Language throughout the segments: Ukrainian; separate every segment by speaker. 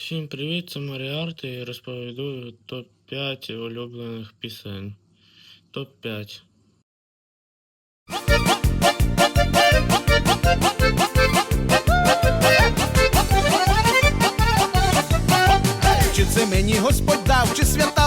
Speaker 1: Всім привіт, це Маріарти і розповіду топ-5 улюблених пісень. Топ-5.
Speaker 2: Чи це мені Господь дав, чи свята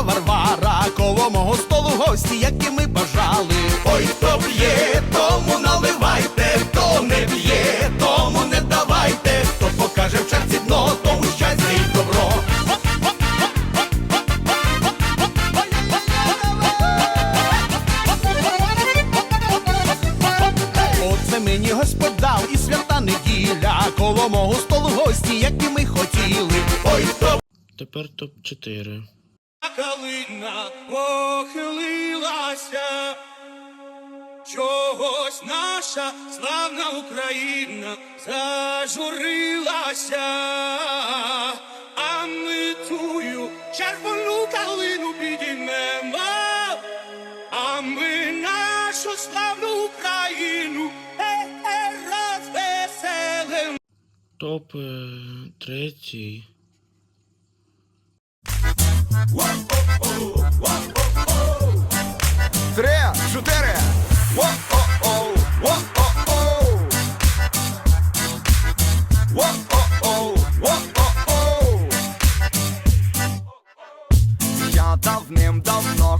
Speaker 2: коло мого столу гості, які ми хотіли. Ой, хто
Speaker 1: Тепер топ-4.
Speaker 3: Калина похилилася, чогось наша славна Україна зажурилася, а ми тую червону калину підіймемо, а ми нашу славну Україну
Speaker 1: Топ-3.
Speaker 2: Три, чотири. Во-о-оу, во-о-оу. Во-о-оу, во-о-оу. Я давним-давно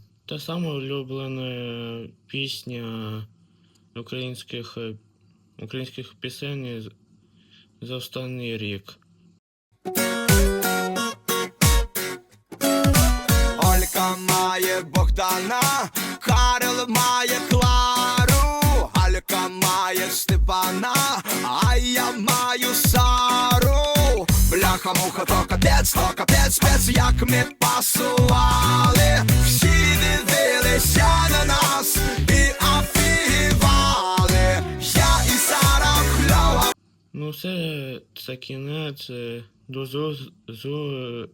Speaker 1: Та сама улюблена пісня українських, е, українських пісень за останній рік.
Speaker 2: Олька має Богдана, Карл має Клару, Бляха муха, то капець, то капець, спец, як ми пасували. Всі дивилися на нас і афігівали. Я і Сара кльова.
Speaker 1: Ну, все, це кінець. е, До зу... зу...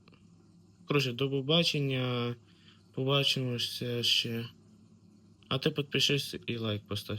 Speaker 1: Коротше, до побачення. Побачимося ще. А ти підпишись і лайк постав.